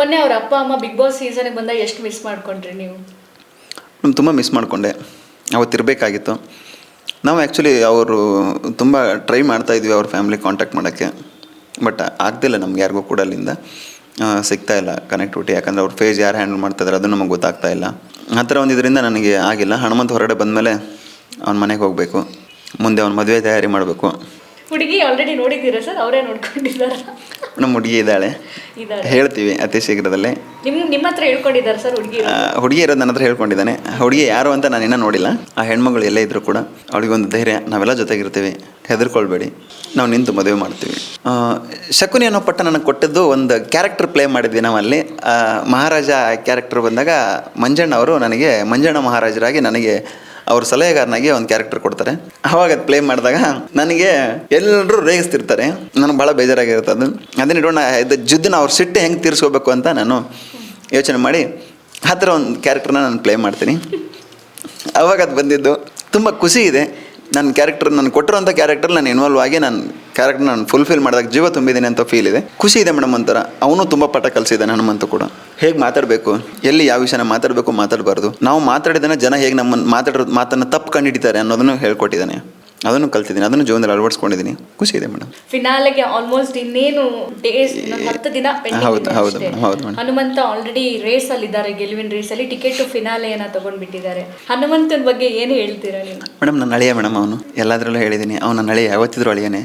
ಮೊನ್ನೆ ಅವ್ರ ಅಪ್ಪ, ಅಮ್ಮ ಬಿಗ್ ಬಾಸ್ ಸೀಸನ್ಗೆ ಬಂದಾಗ ಎಷ್ಟು ಮಿಸ್ ಮಾಡ್ಕೊಂಡ್ರಿ ನೀವು? ನಾನು ತುಂಬ ಮಿಸ್ ಮಾಡಿಕೊಂಡೆ. ಅವತ್ತಿರಬೇಕಾಗಿತ್ತು ನಾವು ಆ್ಯಕ್ಚುಲಿ ಅವರು ತುಂಬ ಟ್ರೈ ಮಾಡ್ತಾ ಇದ್ವಿ ಅವ್ರ ಫ್ಯಾಮಿಲಿ ಕಾಂಟ್ಯಾಕ್ಟ್ ಮಾಡೋಕ್ಕೆ. ಬಟ್ ಆಗ್ತಿಲ್ಲ ನಮ್ಗೆ ಯಾರಿಗೂ ಕೂಡ ಅಲ್ಲಿಂದ. ಸಿಗ್ತಾ ಇಲ್ಲ ಕನೆಕ್ಟಿವಿಟಿ ಯಾಕಂದರೆ ಅವ್ರ ಫೇಜ್ ಯಾರು ಹ್ಯಾಂಡಲ್ ಮಾಡ್ತಾಯಿದ್ದಾರೆ ಅದು ನಮಗೆ ಗೊತ್ತಾಗ್ತಾ ಇಲ್ಲ. ಆ ಥರ ಒಂದು ನನಗೆ ಆಗಿಲ್ಲ. ಹನುಮಂತ ಹೊರಗಡೆ ಬಂದಮೇಲೆ ಅವ್ನ ಮನೆಗೆ ಹೋಗಬೇಕು. ಮುಂದೆ ಅವ್ನ ಮದುವೆ ತಯಾರಿ ಮಾಡಬೇಕು. ಹುಡುಗಿ ಆಲ್ರೆಡಿ ನೋಡಿದ್ದೀರಾ ಸರ್ ಅವರೇ ನೋಡ್ಕೊಂಡಿದ್ದಾರ? ನಮ್ಮ ಹುಡುಗಿ ಇದ್ದಾಳೆ. ಹೇಳ್ತೀವಿ ಅತಿ ಶೀಘ್ರದಲ್ಲೇ. ನಿಮ್ ನಿಮ್ಮ ಹತ್ರ ಹೇಳ್ಕೊಂಡಿದ್ದಾರೆ ಸರ್ ಹುಡುಗಿ? ಹುಡುಗಿ ಇರೋದು ನನ್ನ ಹತ್ರ ಹೇಳ್ಕೊಂಡಿದ್ದಾನೆ. ಹುಡುಗಿ ಯಾರು ಅಂತ ನಾನು ಇನ್ನೂ ನೋಡಿಲ್ಲ. ಆ ಹೆಣ್ಮಗಳು ಎಲ್ಲೇ ಇದ್ದರೂ ಕೂಡ ಅವಳಿಗೆ ಒಂದು ಧೈರ್ಯ ನಾವೆಲ್ಲ ಜೊತೆಗಿರ್ತೀವಿ. ಹೆದರ್ಕೊಳ್ಬೇಡಿ. ನಾವು ನಿಂತು ಮದುವೆ ಮಾಡ್ತೀವಿ. ಶಕುನಿ ಅನ್ನೋ ಪಟ್ಟ ನನಗೆ ಕೊಟ್ಟಿದ್ದು ಒಂದು ಕ್ಯಾರೆಕ್ಟರ್ ಪ್ಲೇ ಮಾಡಿದ್ವಿ ನಾವು ಅಲ್ಲಿ. ಮಹಾರಾಜ ಕ್ಯಾರೆಕ್ಟರ್ ಬಂದಾಗ ಮಂಜಣ್ಣ ಅವರು ನನಗೆ ಮಂಜಣ್ಣ ಮಹಾರಾಜರಾಗಿ ನನಗೆ ಅವ್ರ ಸಲಹೆಗಾರನಾಗಿ ಒಂದು ಕ್ಯಾರೆಕ್ಟರ್ ಕೊಡ್ತಾರೆ. ಅವಾಗ ಅದು ಪ್ಲೇ ಮಾಡಿದಾಗ ನನಗೆ ಎಲ್ಲರೂ ರೇಗಿಸ್ತಿರ್ತಾರೆ. ನನಗೆ ಭಾಳ ಬೇಜಾರಾಗಿರುತ್ತೆ ಅದು. ಅದನ್ನ ಇಡೋಣ, ಇದು ಜಿದ್ದನ್ನ ಅವ್ರ ಸಿಟ್ಟು ಹೆಂಗೆ ತೀರಿಸ್ಕೋಬೇಕು ಅಂತ ನಾನು ಯೋಚನೆ ಮಾಡಿ ಆ ಒಂದು ಕ್ಯಾರೆಕ್ಟರ್ನ ನಾನು ಪ್ಲೇ ಮಾಡ್ತೀನಿ. ಅವಾಗ ಅದು ಬಂದಿದ್ದು. ತುಂಬ ಖುಷಿ ಇದೆ. ನನ್ನ ಕ್ಯಾರೆಕ್ಟರ್ ನಾನು ಕೊಟ್ಟಿರೋಂಥ ಕ್ಯಾರೆಕ್ಟರ್ ನಾನು ಇನ್ವಾಲ್ವ್ ಆಗಿ ನಾನು ಕ್ಯಾರೆಕ್ಟರ್ ನಾನು ಫುಲ್ಫಿಲ್ ಮಾಡಿದಾಗ ಜೀವ ತುಂಬಿದ್ದೀನಿ ಅಂತ ಫೀಲ್ ಇದೆ. ಖುಷಿ ಇದೆ ಮೇಡಮ್ ಒಂಥರ. ಅವನು ತುಂಬ ಪಾಠ ಕಲಿಸಿದ್ದಾನೆ ಹನುಮಂತ ಕೂಡ. ಹೇಗೆ ಮಾತಾಡಬೇಕು? ಎಲ್ಲಿ ಯಾವ ವಿಷಯನ ಮಾತಾಡಬೇಕು ಮಾತಾಡಬಾರ್ದು. ನಾವು ಮಾತಾಡಿದಾನೆ ಜನ ಹೇಗೆ ನಮ್ಮನ್ನು ಮಾತಾಡೋ ಮಾತನ್ನು ತಪ್ಪು ಕಂಡಿಡಿತಾರೆ ಅನ್ನೋದನ್ನು ಹೇಳ್ಕೊಟ್ಟಿದ್ದಾನೆ. ಅದನ್ನು ಕಲ್ತಿದ್ದೀನಿ. ಅದನ್ನು ಜೀವನದಲ್ಲಿ ಅಳವಡಿಸ್ಕೊಂಡಿದ್ದೀನಿ. ಖುಷಿ ಇದೆ ಮೇಡಮ್ ಫಿನಾಲೆಗೆ ಆಲ್ಮೋಸ್ಟ್ ಇನ್ನೇನು ಡೇಸ್ ಹತ್ತು ದಿನ ಹೌದು, ಹೌದು. ಹೌದು ಮೇಡಮ್ ಹನುಮಂತ ಆಲ್ರೆಡಿ ರೇಸ್ ಅಲ್ಲಿ ಇದ್ದಾರೆ ಗೆಲುವಿನ ರೇಸ್ ಅಲ್ಲಿ. ಟಿಕೆಟ್ ಫಿನಾಲೆ ಫಿನಾಲೆಯನ್ನ ತಗೊಂಡ್ಬಿಟ್ಟಿದ್ದಾರೆ. ಹನುಮಂತನ ಬಗ್ಗೆ ಏನು ಹೇಳ್ತೀರಾ ನೀವು? ಮೇಡಮ್ ನನ್ನ ಅಳಿಯ ಮೇಡಮ್ ಅವನು. ಎಲ್ಲದರಲ್ಲೂ ಹೇಳಿದ್ದೀನಿ ಅವನ ಅಳಿಯ ಯಾವತ್ತಿದ್ರು ಅಳಿಯನೇ.